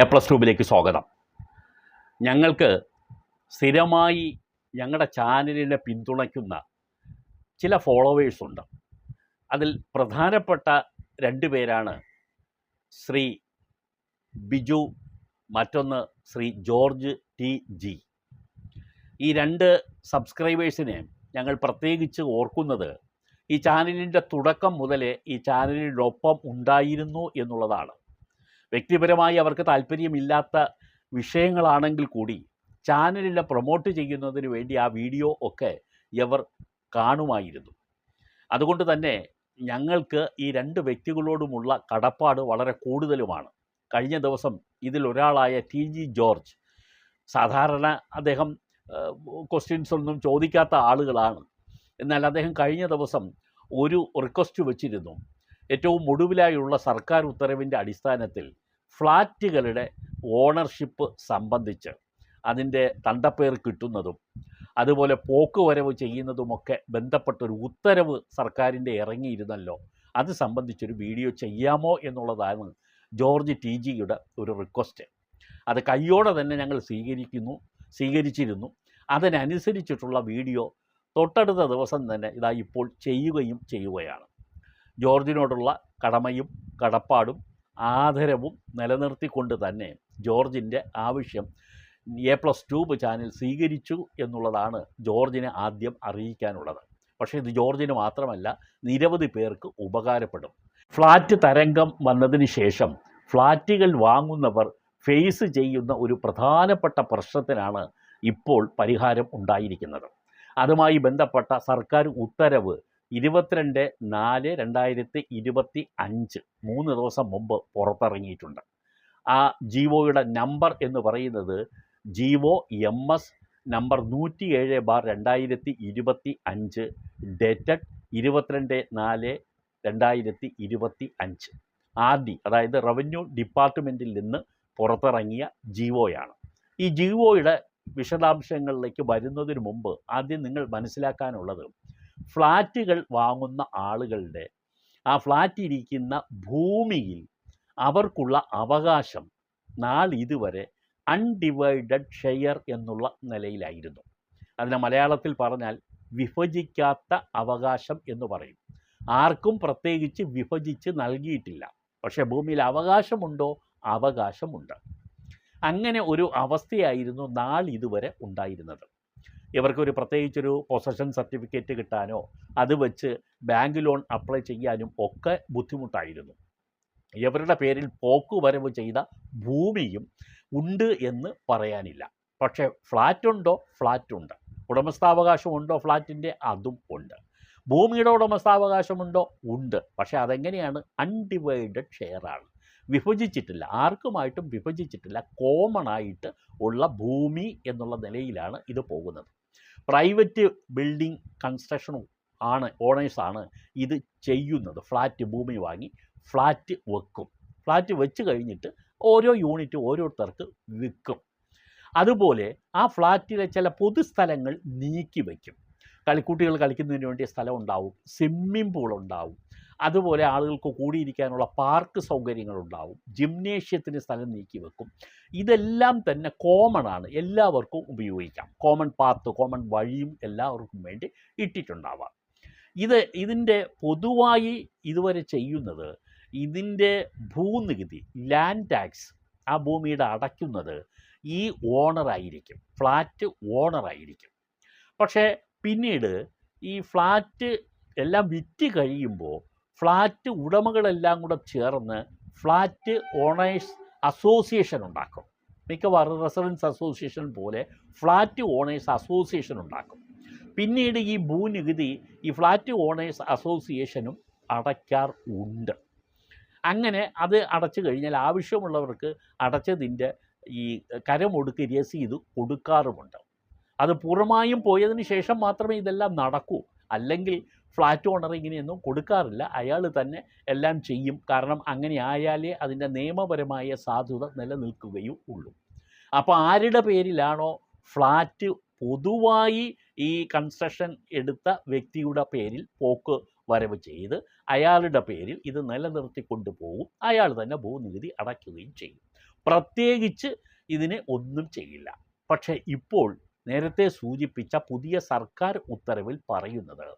A plus ട്യൂബിലേക്ക് സ്വാഗതം. ഞങ്ങൾക്ക് സ്ഥിരമായി ഞങ്ങളുടെ ചാനലിനെ പിന്തുണയ്ക്കുന്ന ചില ഫോളോവേഴ്സ് ഉണ്ട്. അതിൽ പ്രധാനപ്പെട്ട രണ്ട് പേരാണ് ശ്രീ ബിജു മറ്റൊന്ന് ശ്രീ ജോർജ് ടി ജി. ഈ രണ്ട് സബ്സ്ക്രൈബേഴ്സിനെ ഞങ്ങൾ പ്രത്യേകിച്ച് ഓർക്കുന്നത് ഈ ചാനലിന്റെ തുടക്കം മുതലേ ഈ ചാനലിനൊപ്പം ഉണ്ടായിരുന്നു എന്നുള്ളതാണ്. വ്യക്തിപരമായി അവർക്ക് താല്പര്യമില്ലാത്ത വിഷയങ്ങളാണെങ്കിൽ കൂടി ചാനലിൽ പ്രൊമോട്ട് ചെയ്യുന്നതിന് വേണ്ടി ആ വീഡിയോ ഒക്കെ ഇവർ കാണുമായിരുന്നു. അതുകൊണ്ട് തന്നെ ഞങ്ങൾക്ക് ഈ രണ്ട് വ്യക്തികളോടുമുള്ള കടപ്പാട് വളരെ കൂടുതലുമാണ്. കഴിഞ്ഞ ദിവസം ഇതിലൊരാളായ ടി ജി ജോർജ് സാധാരണ അദ്ദേഹം ക്വസ്റ്റ്യൻസ് ഒന്നും ചോദിക്കാത്ത ആളുകളാണ്. എന്നാൽ അദ്ദേഹം കഴിഞ്ഞ ദിവസം ഒരു റിക്വസ്റ്റ് വച്ചിരുന്നു. ഏറ്റവും ഒടുവിലായുള്ള സർക്കാർ ഉത്തരവിന്റെ അടിസ്ഥാനത്തിൽ ഫ്ലാറ്റുകളുടെ ഓണർഷിപ്പ് സംബന്ധിച്ച് അതിന്റെ തണ്ടപ്പേർ കിട്ടുന്നതും അതുപോലെ പോക്കുവരവ് ചെയ്യുന്നതുമൊക്കെ ബന്ധപ്പെട്ടൊരു ഉത്തരവ് സർക്കാരിന്റെ ഇറങ്ങിയിരുന്നല്ലോ. അത് സംബന്ധിച്ചൊരു വീഡിയോ ചെയ്യാമോ എന്നുള്ളതാണ് ജോർജ് ടി ജിയുടെ ഒരു റിക്വസ്റ്റ്. അത് കയ്യോടെ തന്നെ ഞങ്ങൾ സ്വീകരിക്കുന്നു സ്വീകരിച്ചിരുന്നു. അതിനനുസരിച്ചിട്ടുള്ള വീഡിയോ തൊട്ടടുത്ത ദിവസം തന്നെ ഇതാ ഇപ്പോൾ ചെയ്യുകയും ചെയ്യുകയാണ്. ജോർജിനോടുള്ള കടമയും കടപ്പാടും ആദരവും നിലനിർത്തിക്കൊണ്ട് തന്നെ ജോർജിന്റെ ആവശ്യം എ പ്ലസ് ട്യൂബ് ചാനൽ സ്വീകരിച്ചു എന്നുള്ളതാണ് ജോർജിനെ ആദ്യം അറിയിക്കാനുള്ളത്. പക്ഷേ ഇത് ജോർജിന് മാത്രമല്ല നിരവധി പേർക്ക് ഉപകാരപ്പെടും. ഫ്ലാറ്റ് തരംഗം വന്നതിന് ശേഷം ഫ്ലാറ്റുകൾ വാങ്ങുന്നവർ ഫേസ് ചെയ്യുന്ന ഒരു പ്രധാനപ്പെട്ട പ്രശ്നത്തിനാണ് ഇപ്പോൾ പരിഹാരം ഉണ്ടായിരിക്കുന്നത്. അതുമായി ബന്ധപ്പെട്ട സർക്കാർ ഉത്തരവ് ഇരുപത്തിരണ്ട് നാല് രണ്ടായിരത്തി ഇരുപത്തി അഞ്ച് മൂന്ന് ദിവസം മുമ്പ് പുറത്തിറങ്ങിയിട്ടുണ്ട്. ആ ജിവോയുടെ നമ്പർ എന്ന് പറയുന്നത് ജിവോ എം എസ് നമ്പർ നൂറ്റി ഏഴ് ബാർ രണ്ടായിരത്തി ഇരുപത്തി അഞ്ച് ഡേറ്റഡ് ഇരുപത്തിരണ്ട് നാല് രണ്ടായിരത്തി ഇരുപത്തി അഞ്ച്. ആർ അതായത് റവന്യൂ ഡിപ്പാർട്ട്മെന്റിൽ നിന്ന് പുറത്തിറങ്ങിയ ജിവോയാണ്. ഈ ജിവോയുടെ വിശദാംശങ്ങളിലേക്ക് വരുന്നതിന് മുമ്പ് ആദ്യം നിങ്ങൾ മനസ്സിലാക്കാനുള്ളത് ഫ്ലാറ്റുകൾ വാങ്ങുന്ന ആളുകളുടെ ആ ഫ്ലാറ്റ് ഇരിക്കുന്ന ഭൂമിയിൽ അവർക്കുള്ള അവകാശം നാളിതുവരെ അൺഡിവൈഡഡ് ഷെയർ എന്നുള്ള നിലയിലായിരുന്നു. അതിനെ മലയാളത്തിൽ പറഞ്ഞാൽ വിഭജിക്കാത്ത അവകാശം എന്ന് പറയും. ആർക്കും പ്രത്യേകിച്ച് വിഭജിച്ച് നൽകിയിട്ടില്ല. പക്ഷേ ഭൂമിയിൽ അവകാശമുണ്ടോ? അവകാശമുണ്ട്. അങ്ങനെ ഒരു അവസ്ഥയായിരുന്നു നാളിതുവരെ ഉണ്ടായിരുന്നത്. ഇവർക്കൊരു പ്രത്യേകിച്ചൊരു പൊസഷൻ സർട്ടിഫിക്കറ്റ് കിട്ടാനോ അത് വെച്ച് ബാങ്ക് ലോൺ അപ്ലൈ ചെയ്യാനും ഒക്കെ ബുദ്ധിമുട്ടായിരുന്നു. ഇവരുടെ പേരിൽ പോക്കുവരവ് ചെയ്ത ഭൂമിയും ഉണ്ട് എന്ന് പറയാനില്ല. പക്ഷേ ഫ്ലാറ്റ് ഉണ്ടോ? ഫ്ലാറ്റ് ഉണ്ട്. ഉടമസ്ഥാവകാശമുണ്ടോ? ഫ്ലാറ്റിന്റെ അതും ഉണ്ട്. ഭൂമിയുടെ ഉടമസ്ഥാവകാശമുണ്ടോ? ഉണ്ട്. പക്ഷേ അതെങ്ങനെയാണ്? അൺഡിവൈഡഡ് ഷെയറാണ് വിഭജിച്ചിട്ടില്ല. ആർക്കുമായിട്ടും വിഭജിച്ചിട്ടില്ല. കോമൺ ആയിട്ട് ഉള്ള ഭൂമി എന്നുള്ള നിലയിലാണ് ഇത് പോകുന്നത്. പ്രൈവറ്റ് ബിൽഡിംഗ് കൺസ്ട്രക്ഷനും ആണ് ഓണേഴ്സാണ് ഇത് ചെയ്യുന്നത്. ഫ്ലാറ്റ് ഭൂമി വാങ്ങി ഫ്ലാറ്റ് വെക്കും. ഫ്ലാറ്റ് വെച്ച് കഴിഞ്ഞിട്ട് ഓരോ യൂണിറ്റ് ഓരോരുത്തർക്ക് വിൽക്കും. അതുപോലെ ആ ഫ്ലാറ്റിലെ ചില പൊതുസ്ഥലങ്ങൾ നീക്കി വയ്ക്കും. കളിക്കുട്ടികൾ കളിക്കുന്നതിന് വേണ്ടിയ സ്ഥലം ഉണ്ടാവും സ്വിമ്മിംഗ് പൂൾ ഉണ്ടാവും അതുപോലെ ആളുകൾക്ക് കൂടിയിരിക്കാനുള്ള പാർക്ക് സൗകര്യങ്ങളുണ്ടാവും. ജിംനേഷ്യത്തിന് സ്ഥലം നീക്കി വെക്കും. ഇതെല്ലാം തന്നെ കോമൺ ആണ്. എല്ലാവർക്കും ഉപയോഗിക്കാം. കോമൺ പാത്ത് കോമൺ വഴിയും എല്ലാവർക്കും വേണ്ടി ഇട്ടിട്ടുണ്ടാവാം. ഇത് ഇതിന്റെ പൊതുവായി ഇതുവരെ ചെയ്യുന്നത് ഇതിന്റെ ഭൂനികുതി ലാൻഡ് ടാക്സ് ആ ഭൂമിയുടെ അടയ്ക്കുന്നത് ഈ ഓണറായിരിക്കും ഫ്ലാറ്റ് ഓണറായിരിക്കും പക്ഷേ പിന്നീട് ഈ ഫ്ലാറ്റ് എല്ലാം വിറ്റ് കഴിയുമ്പോൾ ഫ്ലാറ്റ് ഉടമകളെല്ലാം കൂടെ ചേർന്ന് ഫ്ലാറ്റ് ഓണേഴ്സ് അസോസിയേഷൻ ഉണ്ടാക്കും. മിക്കവാറും റെസിഡൻസ് അസോസിയേഷൻ പോലെ ഫ്ലാറ്റ് ഓണേഴ്സ് അസോസിയേഷൻ ഉണ്ടാക്കും. പിന്നീട് ഈ ഭൂനികുതി ഈ ഫ്ലാറ്റ് ഓണേഴ്സ് അസോസിയേഷനും അടയ്ക്കാർ ഉണ്ട്. അങ്ങനെ അത് അടച്ചു കഴിഞ്ഞാൽ ആവശ്യമുള്ളവർക്ക് അടച്ചതിന്റെ ഈ കരമൊടുക്ക് രസീത് കൊടുക്കാറുമുണ്ട്. അത് പൂർണമായും പോയതിന് ശേഷം മാത്രമേ ഇതെല്ലാം നടക്കൂ. അല്ലെങ്കിൽ ഫ്ലാറ്റ് ഓണർ ഇങ്ങനെയൊന്നും കൊടുക്കാറില്ല. അയാൾ തന്നെ എല്ലാം ചെയ്യും. കാരണം അങ്ങനെ ആയാലേ അതിന്റെ നിയമപരമായ സാധുത നിലനിൽക്കുകയും ഉള്ളൂ. അപ്പോൾ ആരുടെ പേരിലാണോ ഫ്ലാറ്റ് പൊതുവായി ഈ കൺസ്ട്രക്ഷൻ എടുത്ത വ്യക്തിയുടെ പേരിൽ പോക്ക് വരവ് ചെയ്ത് അയാളുടെ പേരിൽ ഇത് നിലനിർത്തിക്കൊണ്ട് കൊണ്ടുപോകും. അയാൾ തന്നെ ഭൂനികുതി അടയ്ക്കുകയും ചെയ്യും. പ്രത്യേകിച്ച് ഇതിനെ ഒന്നും ചെയ്യില്ല. പക്ഷേ ഇപ്പോൾ നേരത്തെ സൂചിപ്പിച്ച പുതിയ സർക്കാർ ഉത്തരവിൽ പറയുന്നത്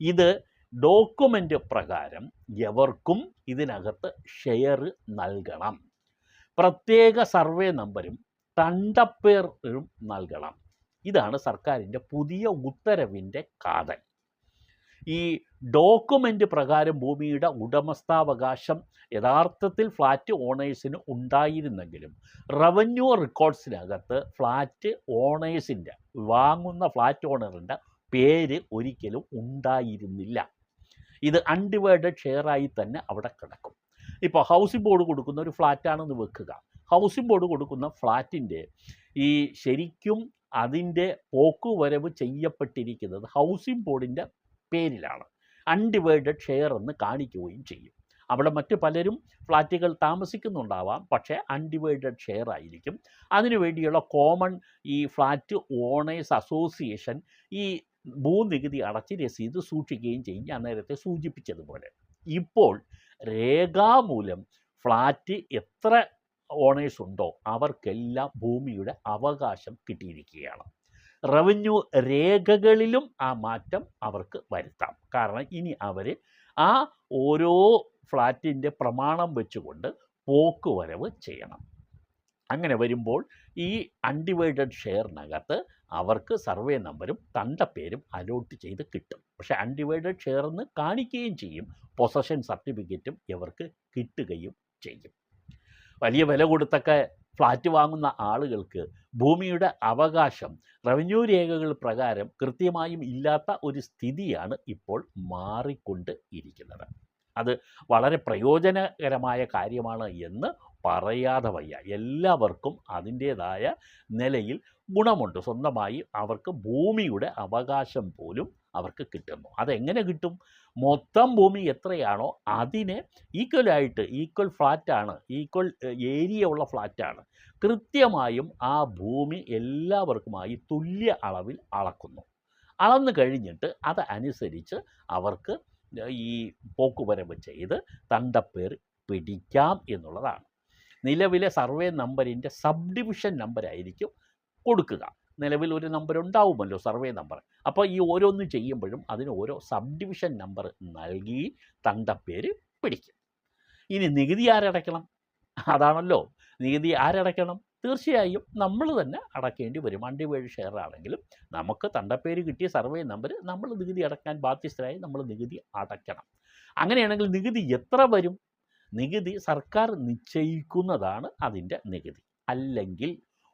ഇത് ഡോക്യുമെന്റ് പ്രകാരം എവർക്കും ഇതിനകത്ത് ഷെയർ നൽകണം. പ്രത്യേക സർവേ നമ്പരും തണ്ടപ്പേറും നൽകണം. ഇതാണ് സർക്കാരിന്റെ പുതിയ ഉത്തരവിന്റെ കാതൽ. ഈ ഡോക്യുമെന്റ് പ്രകാരം ഭൂമിയുടെ ഉടമസ്ഥാവകാശം യഥാർത്ഥത്തിൽ ഫ്ലാറ്റ് ഓണേഴ്സിന് ഉണ്ടായിരുന്നെങ്കിലും റവന്യൂ റെക്കോർഡ്സിനകത്ത് ഫ്ലാറ്റ് ഓണേഴ്സിന്റെ വാങ്ങുന്ന ഫ്ലാറ്റ് ഓണറിന്റെ പേര് ഒരിക്കലും ഉണ്ടായിരുന്നില്ല. ഇത് അൺഡിവൈഡഡ് ഷെയറായി തന്നെ അവിടെ കിടക്കും. ഇപ്പോൾ ഹൗസിംഗ് ബോർഡ് കൊടുക്കുന്ന ഒരു ഫ്ലാറ്റാണെന്ന് വെക്കുക. ഹൗസിംഗ് ബോർഡ് കൊടുക്കുന്ന ഫ്ലാറ്റിന്റെ ഈ ശരിക്കും അതിന്റെ പോക്കുവരവ് ചെയ്യപ്പെട്ടിരിക്കുന്നത് ഹൗസിംഗ് ബോർഡിന്റെ പേരിലാണ്. അൺഡിവൈഡഡ് ഷെയർ എന്ന് കാണിക്കുകയും ചെയ്യും. അവിടെ മറ്റ് പലരും ഫ്ലാറ്റുകൾ താമസിക്കുന്നുണ്ടാവാം. പക്ഷേ അൺഡിവൈഡഡ് ഷെയർ ആയിരിക്കും. അതിനുവേണ്ടിയുള്ള കോമൺ ഈ ഫ്ലാറ്റ് ഓണേഴ്സ് അസോസിയേഷൻ ഈ ഭൂനികുതി അടച്ച് രസീത് സൂക്ഷിക്കുകയും ചെയ്യും. ഞാൻ നേരത്തെ സൂചിപ്പിച്ചതുപോലെ. ഇപ്പോൾ രേഖാമൂലം ഫ്ലാറ്റ് എത്ര ഓണേഴ്സ് ഉണ്ടോ അവർക്കെല്ലാം ഭൂമിയുടെ അവകാശം കിട്ടിയിരിക്കുകയാണ്. റവന്യൂ രേഖകളിലും ആ മാറ്റം അവർക്ക് വരുത്താം. കാരണം ഇനി അവർ ആ ഓരോ ഫ്ലാറ്റിന്റെ പ്രമാണം വെച്ചുകൊണ്ട് പോക്കുവരവ് ചെയ്യണം. അങ്ങനെ വരുമ്പോൾ ഈ അൺഡിവൈഡഡ് ഷെയറിനകത്ത് അവർക്ക് സർവേ നമ്പരും പേരും അലോട്ട് ചെയ്ത് കിട്ടും. പക്ഷെ അൺഡിവൈഡഡ് ഷെയർ എന്ന് കാണിക്കുകയും ചെയ്യും. പൊസഷൻ സർട്ടിഫിക്കറ്റും ഇവർക്ക് കിട്ടുകയും ചെയ്യും. വലിയ വില കൊടുത്തൊക്കെ ഫ്ലാറ്റ് വാങ്ങുന്ന ആളുകൾക്ക് ഭൂമിയുടെ അവകാശം റവന്യൂ രേഖകൾ പ്രകാരം കൃത്യമായും ഇല്ലാത്ത ഒരു സ്ഥിതിയാണ് ഇപ്പോൾ മാറിക്കൊണ്ട് ഇരിക്കുന്നത് അത് വളരെ പ്രയോജനകരമായ കാര്യമാണ് എന്ന് പറയാതെ വയ്യ. എല്ലാവർക്കും അതിന്റേതായ നിലയിൽ ഗുണമുണ്ട്. സ്വന്തമായി അവർക്ക് ഭൂമിയുടെ അവകാശം പോലും അവർക്ക് കിട്ടുന്നു. അതെങ്ങനെ കിട്ടും? മൊത്തം ഭൂമി എത്രയാണോ അതിനെ ഈക്വലായിട്ട് ഈക്വൽ ഫ്ലാറ്റാണ് ഈക്വൽ ഏരിയ ഉള്ള ഫ്ലാറ്റാണ് കൃത്യമായും ആ ഭൂമി എല്ലാവർക്കുമായി തുല്യ അളവിൽ അളക്കുന്നു. അളന്നു കഴിഞ്ഞിട്ട് അത് അനുസരിച്ച് അവർക്ക് ഈ പോക്കുവരവ് ചെയ്ത് തണ്ടപ്പേർ പിടിക്കാം എന്നുള്ളതാണ്. നിലവിലെ സർവേ നമ്പറിന്റെ സബ് ഡിവിഷൻ നമ്പറായിരിക്കും കൊടുക്കുക. നിലവിൽ ഒരു നമ്പർ ഉണ്ടാവുമല്ലോ സർവേ നമ്പർ. അപ്പോൾ ഈ ഓരോന്ന് ചെയ്യുമ്പോഴും അതിന് ഓരോ സബ് ഡിവിഷൻ നമ്പർ നൽകി പേര് പിടിക്കും. ഇനി നികുതി ആരടയ്ക്കണം? അതാണല്ലോ. നികുതി ആരടയ്ക്കണം? തീർച്ചയായും നമ്മൾ തന്നെ അടക്കേണ്ടി വരും. അണ്ടിവേഴ് ഷെയർ ആണെങ്കിലും നമുക്ക് തണ്ടപ്പേര് കിട്ടിയ സർവേ നമ്പർ നമ്മൾ നികുതി അടക്കാൻ ബാധ്യസ്ഥരായി നമ്മൾ നികുതി അടയ്ക്കണം. അങ്ങനെയാണെങ്കിൽ നികുതി എത്ര വരും? നികുതി സർക്കാർ നിശ്ചയിക്കുന്നതാണ് അതിന്റെ നികുതി. അല്ലെങ്കിൽ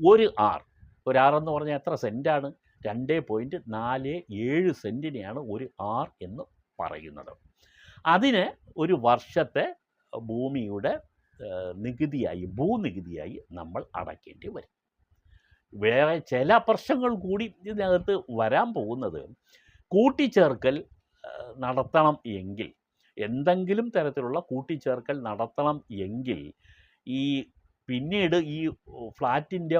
ഒരു ആർ ഒരു ആർ എന്ന് പറഞ്ഞാൽ എത്ര സെന്റാണ്? രണ്ട് പോയിന്റ് നാല് ഏഴ് സെന്റിനെയാണ് ഒരു ആർ എന്ന് പറയുന്നത്. അതിന് ഒരു വർഷത്തെ ഭൂമിയുടെ നികുതിയായി ഭൂനികുതിയായി നമ്മൾ അടയ്ക്കേണ്ടി വരും. വേറെ ചില പ്രശ്നങ്ങൾ കൂടി ഇതിനകത്ത് വരാൻ പോകുന്നത് കൂട്ടിച്ചേർക്കൽ നടത്തണം എങ്കിൽ എന്തെങ്കിലും തരത്തിലുള്ള കൂട്ടിച്ചേർക്കൽ നടത്തണം എങ്കിൽ ഈ പിന്നീട് ഈ ഫ്ലാറ്റിന്റെ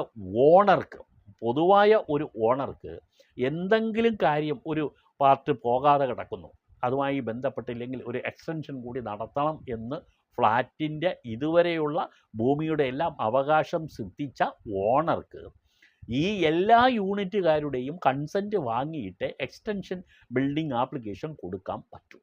ഓണർക്ക് പൊതുവായ ഒരു ഓണർക്ക് എന്തെങ്കിലും കാര്യം ഒരു പാർട്ട് പോകാതെ കിടക്കുന്നു. അതുമായി ബന്ധപ്പെട്ടില്ലെങ്കിൽ ഒരു എക്സ്റ്റൻഷൻ കൂടി നടത്തണം എന്ന് ഫ്ലാറ്റിന്റെ ഇതുവരെയുള്ള ഭൂമിയുടെ എല്ലാം അവകാശം സിദ്ധിച്ച ഓണർക്ക് ഈ എല്ലാ യൂണിറ്റുകാരുടെയും കൺസെന്റ് വാങ്ങിയിട്ട് എക്സ്റ്റൻഷൻ ബിൽഡിംഗ് ആപ്ലിക്കേഷൻ കൊടുക്കാൻ പറ്റും.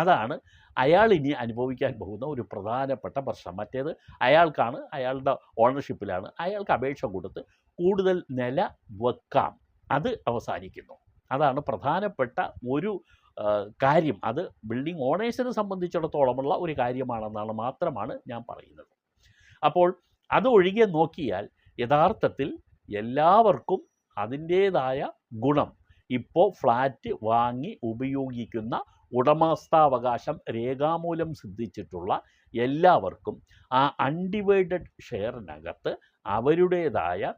അതാണ് അയാൾ ഇനി അനുഭവിക്കാൻ പോകുന്ന ഒരു പ്രധാനപ്പെട്ട പ്രശ്നം. മറ്റേത് അയാൾക്കാണ് അയാളുടെ ഓണർഷിപ്പിലാണ് അയാൾക്ക് അപേക്ഷ കൊടുത്ത് കൂടുതൽ നില വെക്കാം. അത് അവസാനിക്കുന്നു. അതാണ് പ്രധാനപ്പെട്ട ഒരു കാര്യം. അത് ബിൽഡിംഗ് ഓണേഴ്സിനെ സംബന്ധിച്ചിടത്തോളമുള്ള ഒരു കാര്യമാണെന്നാണ് മാത്രമാണ് ഞാൻ പറയുന്നത്. അപ്പോൾ അത് ഒഴികെ നോക്കിയാൽ യഥാർത്ഥത്തിൽ എല്ലാവർക്കും അതിന്റേതായ ഗുണം. ഇപ്പോൾ ഫ്ലാറ്റ് വാങ്ങി ഉപയോഗിക്കുന്ന ഉടമസ്ഥാവകാശം രേഖാമൂലം സിദ്ധിച്ചിട്ടുള്ള എല്ലാവർക്കും ആ അൺഡിവൈഡഡ് ഷെയറിനകത്ത് അവരുടേതായ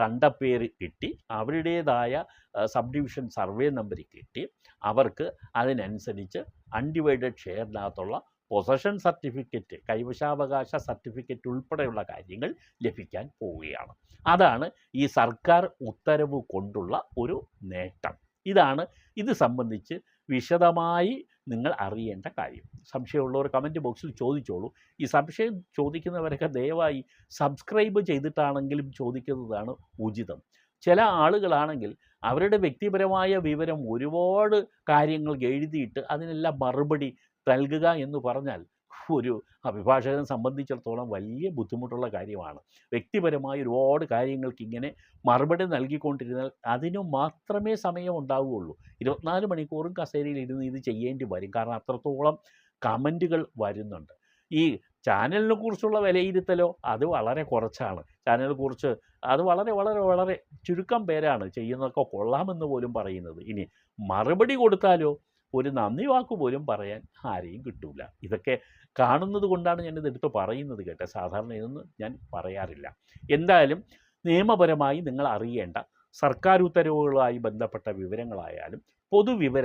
തണ്ടപ്പേര് കിട്ടി അവരുടേതായ സബ് ഡിവിഷൻ സർവേ നമ്പർ കിട്ടി അവർക്ക് അതിനനുസരിച്ച് അൺഡിവൈഡഡ് ഷെയറിനകത്തുള്ള പൊസഷൻ സർട്ടിഫിക്കറ്റ് കൈവശാവകാശ സർട്ടിഫിക്കറ്റ് ഉൾപ്പെടെയുള്ള കാര്യങ്ങൾ ലഭിക്കാൻ പോവുകയാണ്. അതാണ് ഈ സർക്കാർ ഉത്തരവ് കൊണ്ടുള്ള ഒരു നേട്ടം. ഇതാണ് ഇത് സംബന്ധിച്ച് വിശദമായി നിങ്ങൾ അറിയേണ്ട കാര്യം. സംശയമുള്ളവർ കമന്റ് ബോക്സിൽ ചോദിച്ചോളൂ. ഈ സംശയം ചോദിക്കുന്നവരൊക്കെ ദയവായി സബ്സ്ക്രൈബ് ചെയ്തിട്ടാണെങ്കിലും ചോദിക്കുന്നതാണ് ഉചിതം. ചില ആളുകളാണെങ്കിൽ അവരുടെ വ്യക്തിപരമായ വിവരം ഒരുപാട് കാര്യങ്ങൾ എഴുതിയിട്ട് അതിനെല്ലാം മറുപടി നൽകുക എന്ന് പറഞ്ഞാൽ ഒരു അഭിഭാഷകനെ സംബന്ധിച്ചിടത്തോളം വലിയ ബുദ്ധിമുട്ടുള്ള കാര്യമാണ്. വ്യക്തിപരമായ ഒരുപാട് കാര്യങ്ങൾക്ക് ഇങ്ങനെ മറുപടി നൽകിക്കൊണ്ടിരുന്നാൽ അതിനു മാത്രമേ സമയം ഉണ്ടാവുകയുള്ളൂ. ഇരുപത്തിനാല് മണിക്കൂറും കസേരയിൽ ഇരുന്ന് ഇത് ചെയ്യേണ്ടി വരും. കാരണം അത്രത്തോളം കമന്റുകൾ വരുന്നുണ്ട്. ഈ ചാനലിനെ കുറിച്ചുള്ള വിലയിരുത്തലോ അത് വളരെ കുറച്ചാണ്. ചാനലിനെ കുറിച്ച് അത് വളരെ വളരെ വളരെ ചുരുക്കം പേരാണ് ചെയ്യുന്നതൊക്കെ കൊള്ളാമെന്ന് പോലും പറയുന്നത്. ഇനി മറുപടി കൊടുത്താലോ? ഒരു നന്ദി വാക്ക് പോലും പറയാൻ ആരെയും കിട്ടൂല. ഇതൊക്കെ കാണുന്നത് കൊണ്ടാണ് ഞാനിത് എടുത്ത് പറയുന്നത് കേട്ടോ. സാധാരണ ഇതൊന്നും ഞാൻ പറയാറില്ല. എന്തായാലും നിയമപരമായി നിങ്ങൾ അറിയേണ്ട സർക്കാർ ഉത്തരവുകളുമായി ബന്ധപ്പെട്ട വിവരങ്ങളായാലും പൊതുവിവരങ്ങൾ